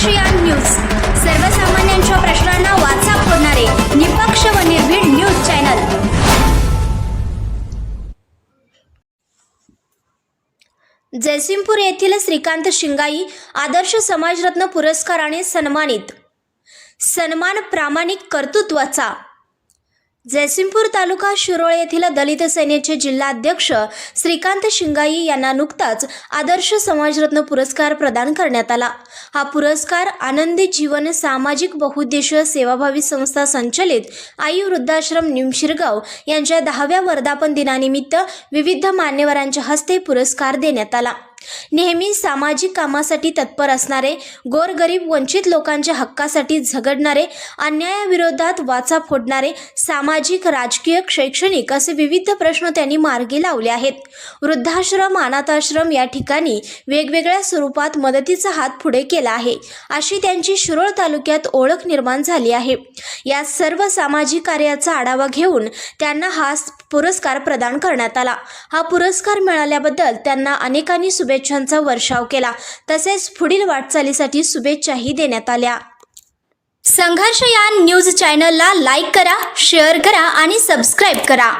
ASEAN news. सर्वसामान्यांच्या प्रश्नांना वाचा फोडणारे निपक्ष व निर्भीड न्यूज चॅनल. जयसिंगपूर येथील श्रीकांत शिंगाई आदर्श समाजरत्न पुरस्काराने सन्मानित. सन्मान प्रामाणिक कर्तृत्वाचा. जयसिंगपूर तालुका शिरोळ येथील दलित सेनेचे जिल्हाध्यक्ष श्रीकांत शिंगाई यांना नुकताच आदर्श समाजरत्न पुरस्कार प्रदान करण्यात आला. हा पुरस्कार आनंदी जीवन सामाजिक बहुउद्देशीय सेवाभावी संस्था संचलित आई वृद्धाश्रम निमशिरगाव यांच्या दहाव्या वर्धापन दिनानिमित्त विविध मान्यवरांच्या हस्ते पुरस्कार देण्यात आला. नेहमी सामाजिक कामासाठी तत्पर असणारे गोरगरीब वंचित लोकांच्या हक्कासाठी झगडणारे अन्यायाविरोधात वाचा फोडणारे सामाजिक राजकीय शैक्षणिक असे विविध प्रश्न त्यांनी मार्गी लावले आहेत. वृद्धाश्रम अनाथाश्रम या ठिकाणी वेगवेगळ्या स्वरूपात मदतीचा हात पुढे केला आहे अशी त्यांची शिरोळ तालुक्यात ओळख निर्माण झाली आहे. या सर्व सामाजिक कार्याचा आढावा घेऊन त्यांना हा पुरस्कार प्रदान करण्यात आला. हा पुरस्कार मिळाल्याबद्दल त्यांना अनेकांनी शुभेच्छांचा वर्षाव केला. तसेच पुढील वाटचालीसाठी शुभेच्छाही देण्यात आल्या. संघर्ष या न्यूज चॅनलला लाईक करा शेअर करा आणि सबस्क्राईब करा.